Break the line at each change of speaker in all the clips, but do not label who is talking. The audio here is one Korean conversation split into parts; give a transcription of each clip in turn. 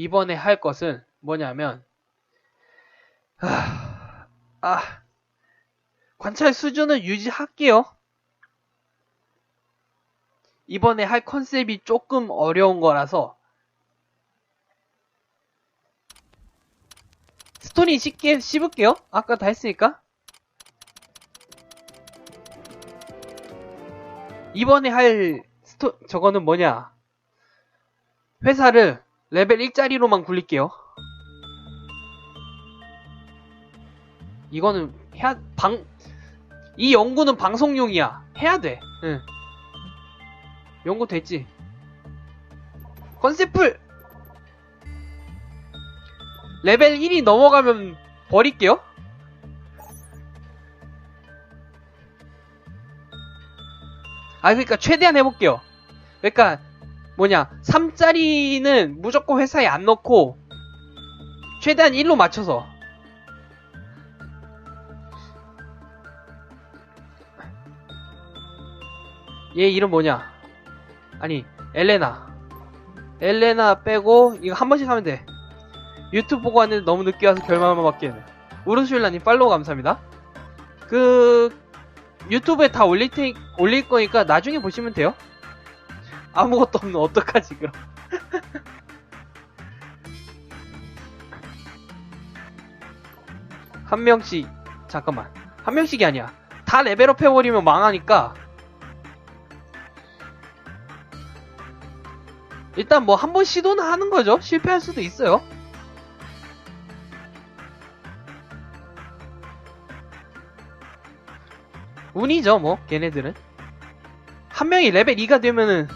이번에 할 것은 뭐냐면 아, 아 관찰 수준은 유지할게요. 이번에 할 컨셉이 조금 어려운 거라서 스토리 쉽게 씹을게요. 아까 다 했으니까. 이번에 할 스토 저거는 뭐냐? 회사를 레벨 1짜리로만 굴릴게요. 이거는 해야 방 이 연구는 방송용이야. 해야 돼. 응. 연구 됐지. 컨셉풀 레벨 1이 넘어가면 버릴게요. 아, 그러니까 최대한 해볼게요. 그러니까 뭐냐 3짜리는 무조건 회사에 안 넣고 최대한 1로 맞춰서. 얘 이름 뭐냐? 아니 엘레나. 엘레나 빼고 이거 한 번씩 하면 돼. 유튜브 보고 왔는데 너무 늦게 와서 결말만 받기에는 우르슈일라님 팔로우 감사합니다. 그 유튜브에 다 올릴 테니 올릴 거니까 나중에 보시면 돼요 아무것도 없는 어떡하지 그럼 한 명씩 잠깐만. 한 명씩이 아니야. 다 레벨업 해버리면 망하니까. 일단 뭐 한 번 시도는 하는 거죠. 실패할 수도 있어요. 운이죠 뭐. 걔네들은. 한 명이 레벨 2가 되면은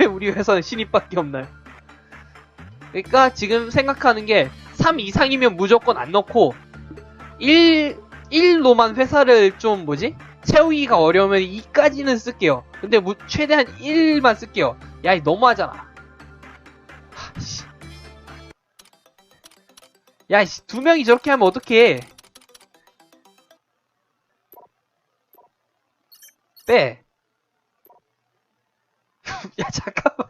왜 우리 회사는 신입밖에 없나요? 그러니까 지금 생각하는 게 3 이상이면 무조건 안 넣고 1 1로만 회사를 좀 뭐지? 채우기가 어려우면 2까지는 쓸게요. 근데 무, 최대한 1만 쓸게요. 야, 이 너무하잖아. 하, 씨. 야, 씨, 두 명이 저렇게 하면 어떡해. 빼. 야, 잠깐만.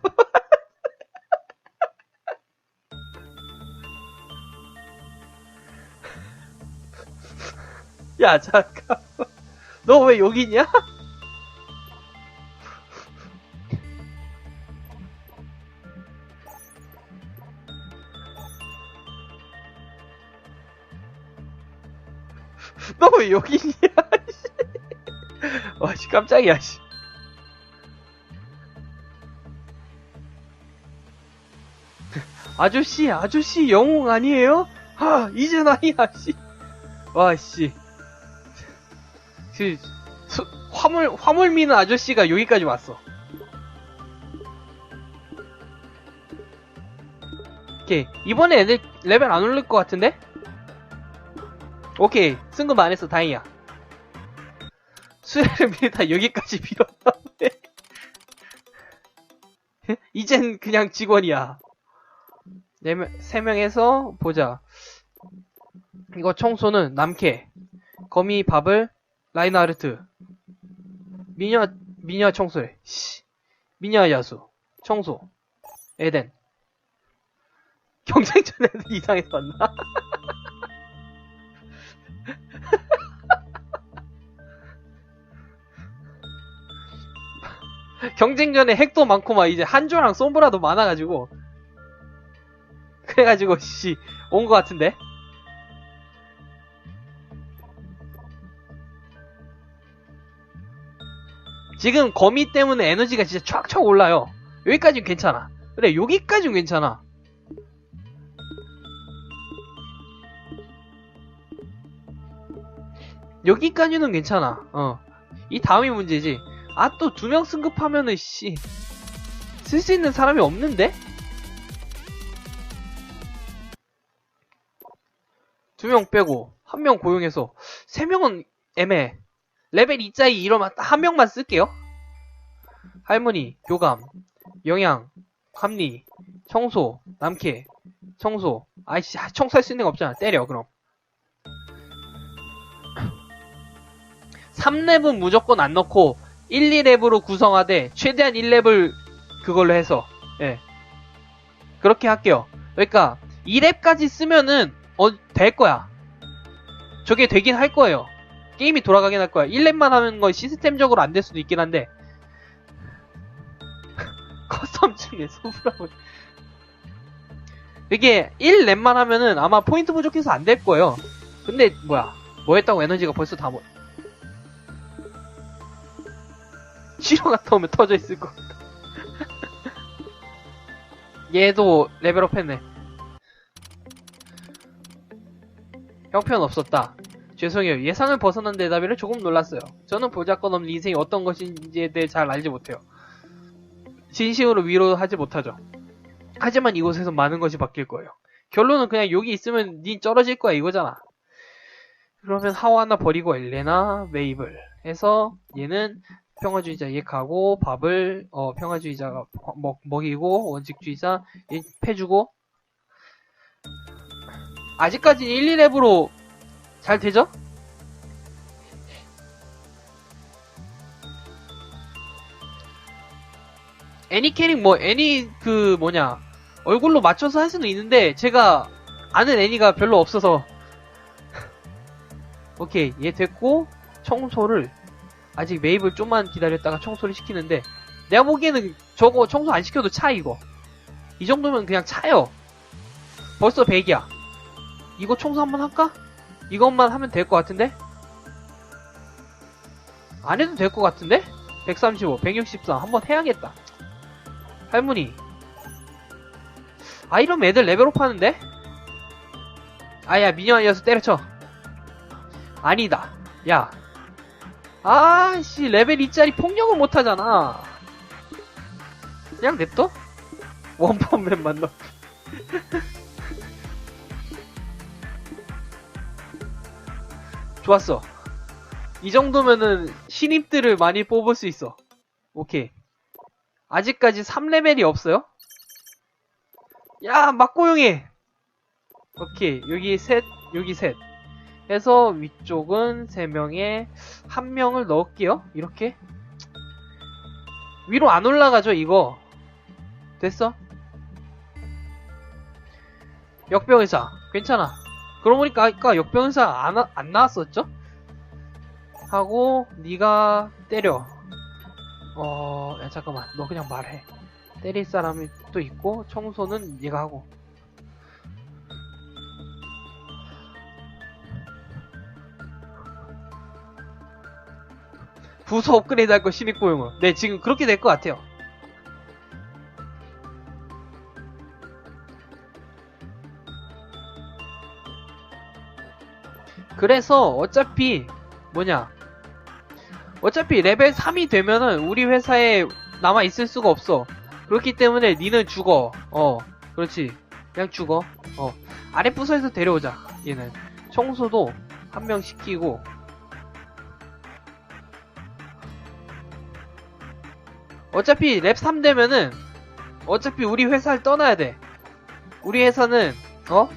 야, 잠깐만. 너 왜 여기 있냐? 너 왜 여기 있냐? 와, 씨, 깜짝이야, 씨. 아저씨, 아저씨 영웅 아니에요? 하, 이젠 아니야, 씨. 와, 씨. 그, 수- 화물, 화물 미는 아저씨가 여기까지 왔어. 오케이. 이번에 애들 레벨 안 올릴 것 같은데? 오케이. 승급 안 했어. 다행이야. 수혜를 밀다 여기까지 밀었는데. 이젠 그냥 직원이야. 네 명, 세 명에서 보자. 이거 청소는 남캐, 거미 밥을, 라이나르트, 미녀, 미녀 청소래. 씨. 미녀 야수, 청소, 에덴. 경쟁전 애들 이상해서 왔나? 경쟁전에 핵도 많고 막 이제 한조랑 솜브라도 많아가지고 그래가지고 씨 온 것 같은데? 지금 거미 때문에 에너지가 진짜 촥촥 올라요. 여기까지는 괜찮아. 그래 여기까지는 괜찮아. 여기까지는 괜찮아. 어 이 다음이 문제지. 아 또 두 명 승급하면은 씨 쓸 수 있는 사람이 없는데? 두 명 빼고 한 명 고용해서 세 명은 애매해. 레벨 2짜리 이러면 딱한 명만 쓸게요. 할머니, 교감, 영양, 합리, 청소, 남캐, 청소. 아이씨, 청소할 수 있는 거 없잖아. 때려, 그럼. 3렙은 무조건 안 넣고 1, 2렙으로 구성하되 최대한 1렙을 그걸로 해서 예. 그렇게 할게요. 그러니까 2랩까지 쓰면은 어, 될 거야. 저게 되긴 할 거예요. 게임이 돌아가긴 할 거야. 1랩만 하는 건 시스템적으로 안 될 수도 있긴 한데 커스텀 중에 소프라고 이게 1랩만 하면은 아마 포인트 부족해서 안 될 거예요. 근데 뭐야 뭐 했다고 에너지가 벌써 다 뭐... 치료 갔다 오면 터져 있을 것 같다. 얘도 레벨업 했네. 형편 없었다. 죄송해요. 예상을 벗어난 대답이라 조금 놀랐어요. 저는 보잘것 없는 인생이 어떤 것인지에 대해 잘 알지 못해요. 진심으로 위로하지 못하죠. 하지만 이곳에서 많은 것이 바뀔 거예요. 결론은 그냥 여기 있으면 닌 쩔어질 거야 이거잖아. 그러면 하와 하나 버리고 엘레나 메이블 해서 얘는 평화주의자 얘 가고 밥을 어 평화주의자가 먹, 먹이고 원칙주의자 얘 패주고 아직까지 1, 2랩으로 잘 되죠? 애니 캐릭 뭐 애니 그 뭐냐 얼굴로 맞춰서 할 수는 있는데 제가 아는 애니가 별로 없어서. 오케이 얘 됐고 청소를. 아직 매입을 좀만 기다렸다가 청소를 시키는데 내가 보기에는 저거 청소 안 시켜도 차 이거. 이 정도면 그냥 차요. 벌써 100이야 이거 청소 한번 할까? 이것만 하면 될 것 같은데? 안 해도 될 것 같은데? 135, 164 한번 해야겠다 할머니 아 이러면 애들 레벨업 하는데? 아야 미녀아니어서 때려쳐 아니다 야 아씨 레벨 2짜리 폭력을 못하잖아 그냥 냅둬? 원펀맨만 넣 좋았어. 이 정도면은 신입들을 많이 뽑을 수 있어. 오케이. 아직까지 3레벨이 없어요? 야 막고용해. 오케이. 여기 셋 여기 셋. 해서 위쪽은 3명에 한 명을 넣을게요. 이렇게. 위로 안 올라가죠 이거? 됐어? 역병의사. 괜찮아 그러고 보니까 아까 역병의사 안, 안 나왔었죠? 하고 네가 때려. 어... 야 잠깐만. 너 그냥 말해. 때릴 사람이 또 있고 청소는 네가 하고. 부서 업그레이드 할 거 신입 고용으로. 네 지금 그렇게 될 것 같아요 그래서 어차피 뭐냐? 어차피 레벨 3이 되면은 우리 회사에 남아 있을 수가 없어. 그렇기 때문에 니는 죽어. 어 그렇지. 그냥 죽어. 어 아래 부서에서 데려오자 얘는. 청소도 한 명 시키고. 어차피 랩 3 되면은 어차피 우리 회사를 떠나야 돼. 우리 회사는 어?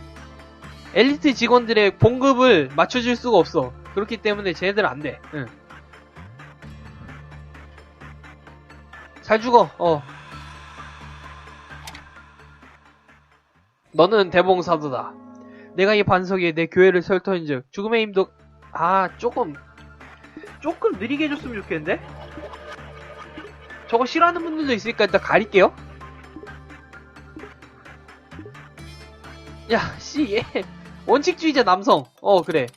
엘리트 직원들의 봉급을 맞춰줄 수가 없어. 그렇기 때문에 쟤네들 안 돼. 응. 잘 죽어. 어. 너는 대봉사도다. 내가 이 반석에 내 교회를 설터인즉 죽음의 힘도 아 조금 조금 느리게 해줬으면 좋겠는데? 저거 싫어하는 분들도 있으니까 일단 가릴게요. 야, 씨, 얘. 원칙주의자 남성. 어, 그래.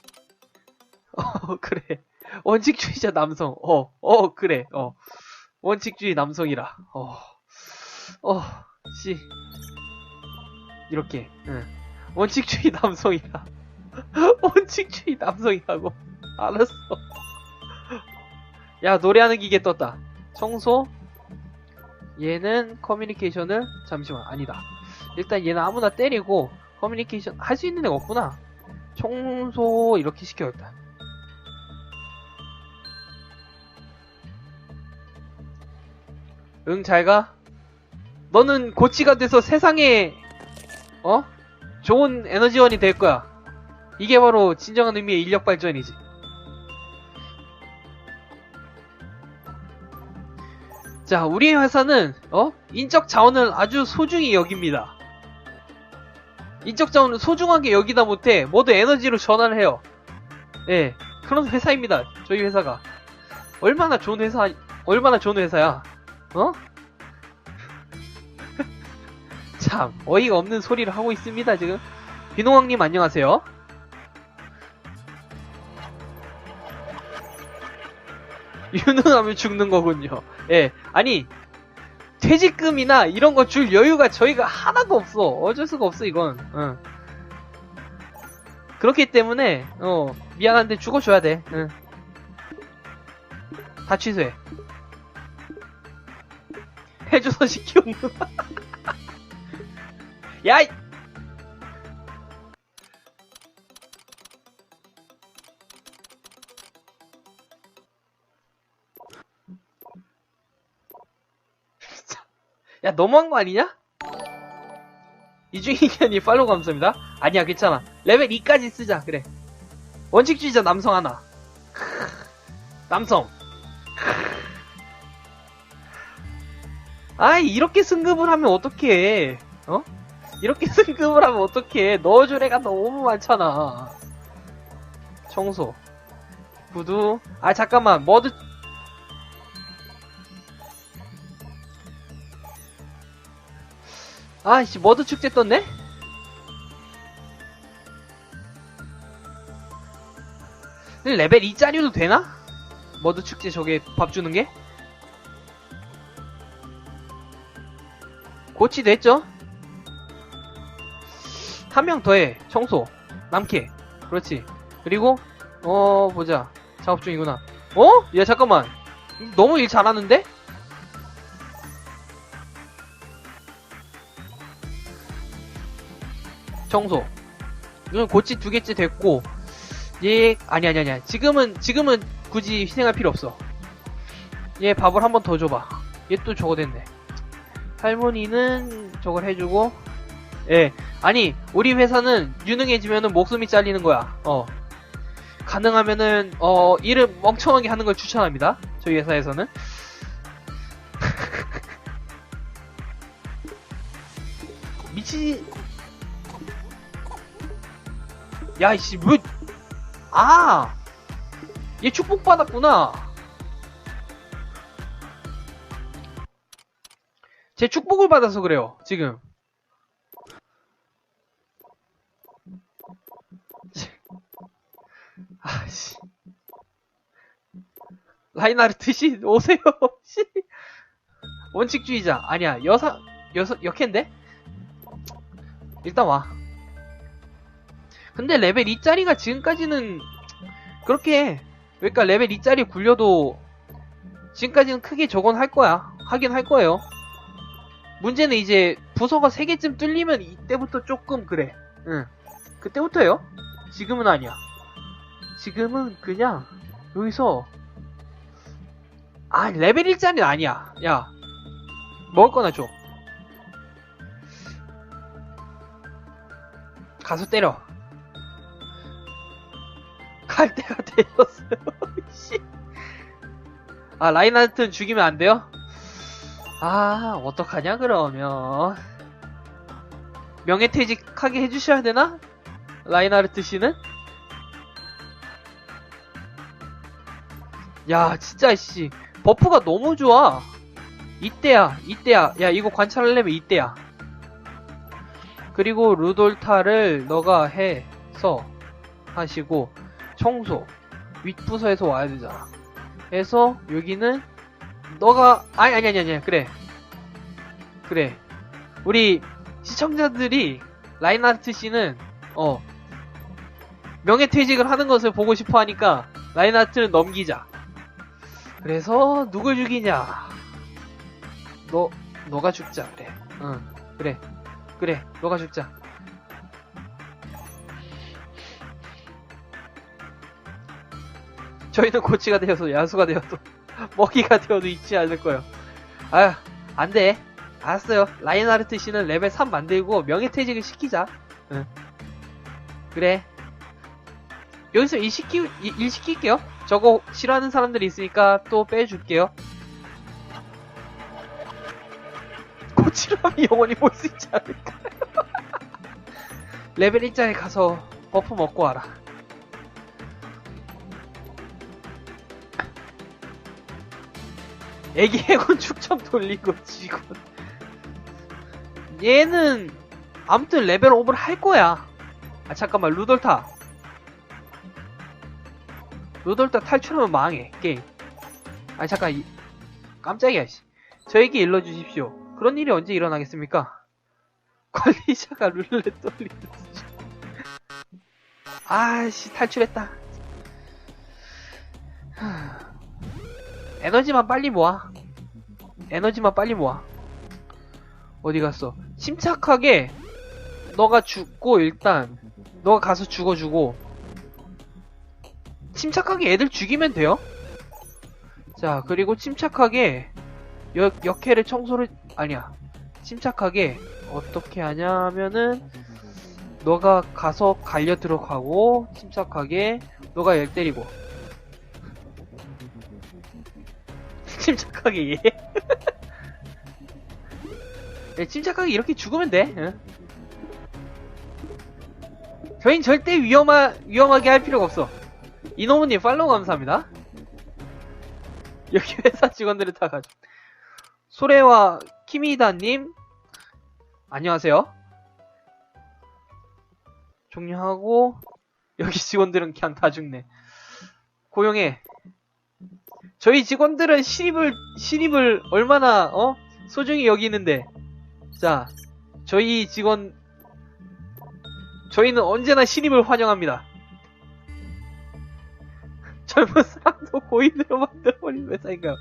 어, 그래. 원칙주의자 남성. 어, 어, 그래. 어. 원칙주의 남성이라. 어. 어, 씨. 이렇게. 응. 원칙주의 남성이라. 원칙주의 남성이라고. 알았어. 야, 노래하는 기계 떴다. 청소, 얘는 커뮤니케이션을 잠시만 아니다 일단 얘는 아무나 때리고 커뮤니케이션 할 수 있는 애가 없구나 청소 이렇게 시켜야겠다 응 잘 가 너는 고치가 돼서 세상에 어? 좋은 에너지원이 될 거야 이게 바로 진정한 의미의 인력 발전이지 자, 우리 회사는 어? 인적 자원을 아주 소중히 여깁니다. 인적 자원을 소중하게 여기다 못해 모두 에너지로 전환을 해요. 예, 그런 회사입니다. 저희 회사가 얼마나 좋은 회사, 얼마나 좋은 회사야. 어? 참 어이가 없는 소리를 하고 있습니다 지금. 비농왕님 안녕하세요. 유능하면 죽는 거군요. 예, 아니 퇴직금이나 이런 거 줄 여유가 저희가 하나도 없어. 어쩔 수가 없어 이건. 응. 그렇기 때문에 어 미안한데 죽어줘야 돼. 응. 다 취소해. 해줘서 시키옵는. 야! 야 너무한 거 아니냐? 이중인견이 팔로우 감사합니다. 아니야 괜찮아. 레벨 2까지 쓰자 그래. 원칙주의자 남성 하나. 남성. 아이 이렇게 승급을 하면 어떡해. 어? 이렇게 승급을 하면 어떡해. 넣어줄 애가 너무 많잖아. 청소. 구두. 아 잠깐만 머드 아이씨 머드 축제 떴네? 근데 레벨 2짜리도 되나? 머드 축제 저게 밥 주는 게? 고치도 했죠? 한 명 더해 청소 남캐 그렇지 그리고 어 보자 작업 중이구나 어? 야 잠깐만 너무 일 잘하는데? 청소. 이건 고치 두 개째 됐고, 얘, 아니, 아니, 아니야. 지금은, 지금은 굳이 희생할 필요 없어. 얘 밥을 한 번 더 줘봐. 얘 또 저거 됐네. 할머니는 저걸 해주고, 예. 아니, 우리 회사는 유능해지면은 목숨이 잘리는 거야. 어. 가능하면은, 어, 일을 멍청하게 하는 걸 추천합니다. 저희 회사에서는. 미치, 야, 이씨, 뭐, 아! 얘 축복받았구나. 제 축복을 받아서 그래요, 지금. 아씨. 라인하르트 씨, 오세요, 씨. 원칙주의자. 아니야, 여사, 여사, 역캔데? 일단 와. 근데 레벨 2짜리가 지금까지는 그렇게 그러니까 레벨 2짜리 굴려도 지금까지는 크게 저건 할 거야. 하긴 할 거예요. 문제는 이제 부서가 3개쯤 뚫리면 이때부터 조금 그래. 응. 그때부터요. 지금은 아니야. 지금은 그냥 여기서 아 레벨 1짜리는 아니야. 야 먹을 거나 줘. 가서 때려. 갈 때가 되었어요. 씨. 아, 라인하르트는 죽이면 안 돼요? 아, 어떡하냐, 그러면. 명예퇴직하게 해주셔야 되나? 라인하르트 씨는? 야, 진짜, 씨. 버프가 너무 좋아. 이때야, 이때야. 야, 이거 관찰하려면 이때야. 그리고 루돌타를 너가 해서 하시고, 청소 윗부서에서 와야 되잖아. 그래서 여기는 너가 아니 아니 아니 아니 그래 그래 우리 시청자들이 라인하르트 씨는 어 명예퇴직을 하는 것을 보고 싶어 하니까 라인하르트는 넘기자. 그래서 누굴 죽이냐? 너 너가 죽자 그래. 응 그래 그래 너가 죽자. 저희는 고치가 되어서 야수가 되어도 먹이가 되어도 잊지 않을 거예요. 아휴, 안 돼. 알았어요. 라인하르트 씨는 레벨 3 만들고 명예퇴직을 시키자. 응. 그래. 여기서 일 시키, 일, 일 시킬게요. 저거 싫어하는 사람들이 있으니까 또 빼줄게요. 고치라면 영원히 볼 수 있지 않을까요? 레벨 1짜리 가서 버프 먹고 와라. 애기 해군 축전 돌리고 지군. 얘는 아무튼 레벨 업을 할 거야. 아 잠깐만 루돌타. 루돌타 탈출하면 망해 게임. 아 잠깐 이... 깜짝이야 씨. 저에게 일러주십시오. 그런 일이 언제 일어나겠습니까? 관리자가 룰렛 돌리듯이. 아씨 탈출했다. 에너지만 빨리 모아. 에너지만 빨리 모아. 어디 갔어? 침착하게 너가 죽고 일단 너가 가서 죽어주고 침착하게 애들 죽이면 돼요. 자 그리고 침착하게 역, 역해를 청소를 아니야 침착하게 어떻게 하냐면은 너가 가서 갈려 들어가고 침착하게 너가 얘 때리고 침착하게 얘 네, 침착하게 이렇게 죽으면 돼. 응? 저희는 절대 위험하, 위험하게 할 필요가 없어. 이노무님 팔로우 감사합니다. 여기 회사 직원들을 다 가져. 소래와 키미다님, 안녕하세요. 종료하고, 여기 직원들은 그냥 다 죽네. 고용해. 저희 직원들은 신입을, 신입을 얼마나, 어? 소중히 여기는데. 자, 저희 직원, 저희는 언제나 신입을 환영합니다. 젊은 사람도 고인으로 만들어버린 회사인가요?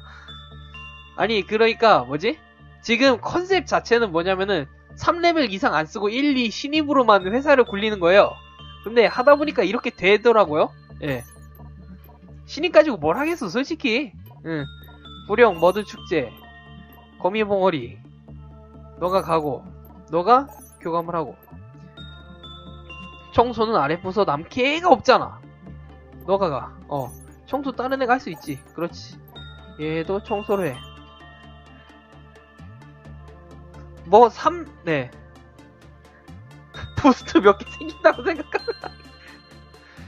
아니, 그러니까, 뭐지? 지금 컨셉 자체는 뭐냐면은, 3레벨 이상 안 쓰고 1, 2 신입으로만 회사를 굴리는 거예요. 근데 하다 보니까 이렇게 되더라고요. 예. 신입 가지고 뭘 하겠어, 솔직히. 응. 부령, 머드 축제, 거미 봉어리, 너가 가고 너가 교감을 하고. 청소는 아래 부서 남캐가 없잖아. 너가 가어. 청소 다른 애가 할 수 있지. 그렇지. 얘도 청소를 해뭐 3, 네. 부스트 몇 개 생긴다고 생각하면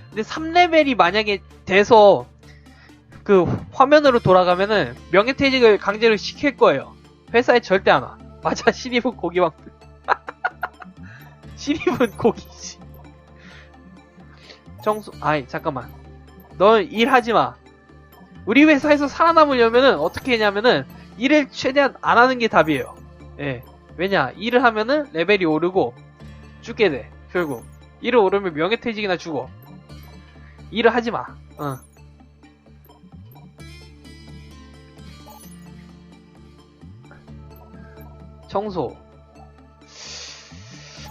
근데 3레벨이 만약에 돼서 그 화면으로 돌아가면은 명예퇴직을 강제로 시킬 거예요 회사에 절대 안 와. 맞아, 신입은 고기왕들. 신입은 고기지. 정수, 아이, 잠깐만. 넌 일하지 마. 우리 회사에서 살아남으려면은 어떻게 했냐면은 일을 최대한 안 하는 게 답이에요. 예. 왜냐, 일을 하면은 레벨이 오르고 죽게 돼. 결국. 일을 오르면 명예퇴직이나 주고. 일을 하지 마. 어. 청소.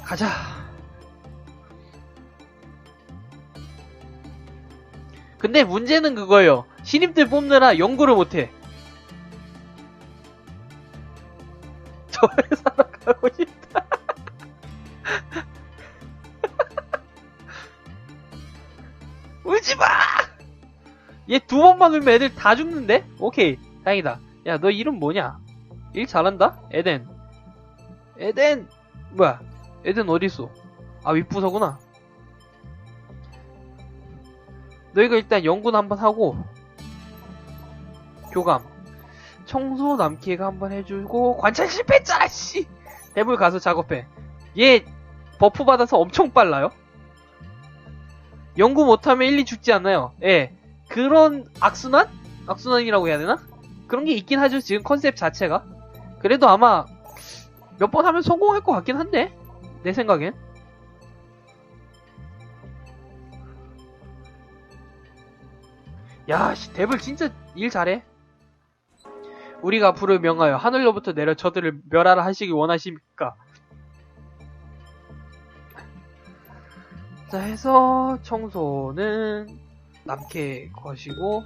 가자. 근데 문제는 그거예요. 신입들 뽑느라 연구를 못해. 저 회사로 가고 싶다. 울지마! 얘 두 번만 울면 애들 다 죽는데? 오케이. 다행이다. 야, 너 이름 뭐냐? 일 잘한다? 에덴. 에덴! 뭐야? 에덴 어디있어? 아, 윗부서구나. 너희가 일단 연구는 한번 하고, 교감. 청소 남캐가 한번 해주고, 관찰 실패했잖아, 씨! 대물 가서 작업해. 얘, 버프 받아서 엄청 빨라요? 연구 못하면 1, 2 죽지 않나요? 예. 그런 악순환? 악순환이라고 해야 되나? 그런 게 있긴 하죠, 지금 컨셉 자체가. 그래도 아마 몇 번 하면 성공할 것 같긴 한데 내 생각엔 야, 씨, 데블 진짜 일 잘해. 우리가 불을 명하여 하늘로부터 내려 저들을 멸하라 하시기 원하십니까? 자, 해서 청소는 남캐 것이고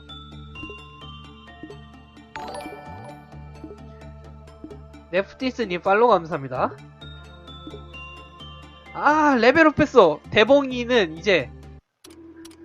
네프티스님 팔로우 감사합니다. 아 레벨업 했어. 대봉이는 이제